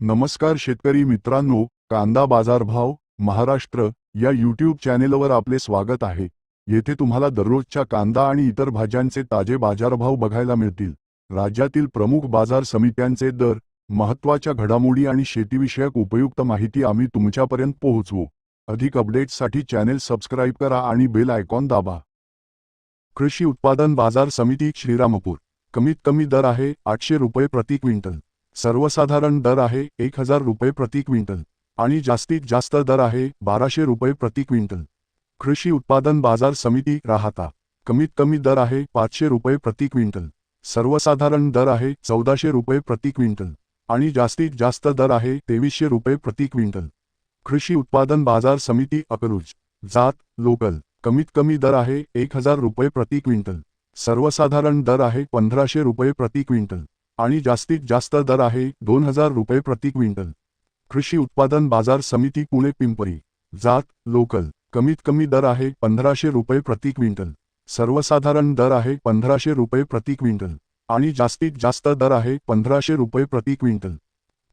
नमस्कार शेतकरी मित्रांनो कांदा बाजारभाव महाराष्ट्र या यूट्यूब चॅनेलवर आपले स्वागत आहे. येथे तुम्हाला दररोजच्या कांदा आणि इतर भाज्यांचे ताजे बाजारभाव बघायला मिळतील. राज्यातील प्रमुख बाजार समित्यांचे दर महत्त्वाच्या घडामोडी आणि शेतीविषयक उपयुक्त माहिती आम्ही तुमच्यापर्यंत पोहोचवू. अधिक अपडेट्ससाठी चॅनेल सबस्क्राईब करा आणि बेल आयकॉन दाबा. कृषी उत्पादन बाजार समिती श्रीरामपूर. कमीत कमी दर आहे आठशे रुपये प्रति क्विंटल. सर्वसाधारण दर आहे एक हजार रुपये प्रति क्विंटल. आणि जास्तीत जास्त दर आहे बाराशे रुपये प्रति क्विंटल. कृषी उत्पादन बाजार समिती राहता. कमीत कमी दर आहे पाचशे रुपये प्रति क्विंटल. सर्वसाधारण दर आहे चौदाशे रुपये प्रति क्विंटल. आणि जास्तीत जास्त दर आहे तेवीसशे रुपये प्रति क्विंटल. कृषी उत्पादन बाजार समिती अकलूज. जात लोकल. कमीत कमी दर आहे एक हजार रुपये प्रति क्विंटल. सर्वसाधारण दर आहे पंधराशे रुपये प्रति क्विंटल. आणि जास्तीत जास्त दर आहे दोन हजार रुपये प्रति क्विंटल. कृषी उत्पादन बाजार समिती पुणे पिंपरी. जात लोकल. कमीत कमी दर आहे पंधराशे रुपये प्रति क्विंटल. सर्वसाधारण दर आहे पंधराशे रुपये प्रति क्विंटल. आणि जास्तीत जास्त दर आहे पंधराशे रुपये प्रति क्विंटल.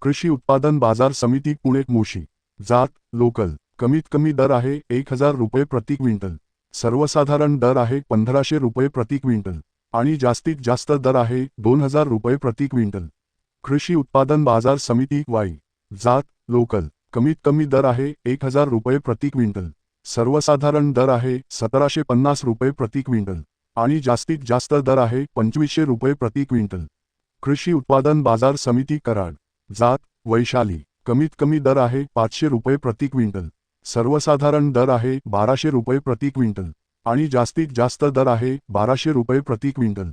कृषी उत्पादन बाजार समिती पुणे मोशी. जात लोकल. कमीत कमी दर आहे एक हजार रुपये प्रति क्विंटल. सर्वसाधारण दर आहे पंधराशे रुपये प्रति क्विंटल. आणि जास्तीत जास्त दर आहे दोन हजार रुपये प्रति क्विंटल. कृषी उत्पादन बाजार समिती वाई. जात लोकल. कमीत कमी दर आहे एक हजार रुपये प्रति क्विंटल. सर्वसाधारण दर आहे सतराशे पन्नास रुपये प्रति क्विंटल. आणि जास्तीत जास्त दर आहे पंचवीसशे रुपये प्रति क्विंटल. कृषी उत्पादन बाजार समिती कराड. जात वैशाली. कमीत कमी दर आहे पाचशे रुपये प्रति क्विंटल. सर्वसाधारण दर आहे बाराशे रुपये प्रति क्विंटल. आणि जास्तीत जास्त दर आहे बाराशे रुपये प्रति क्विंटल.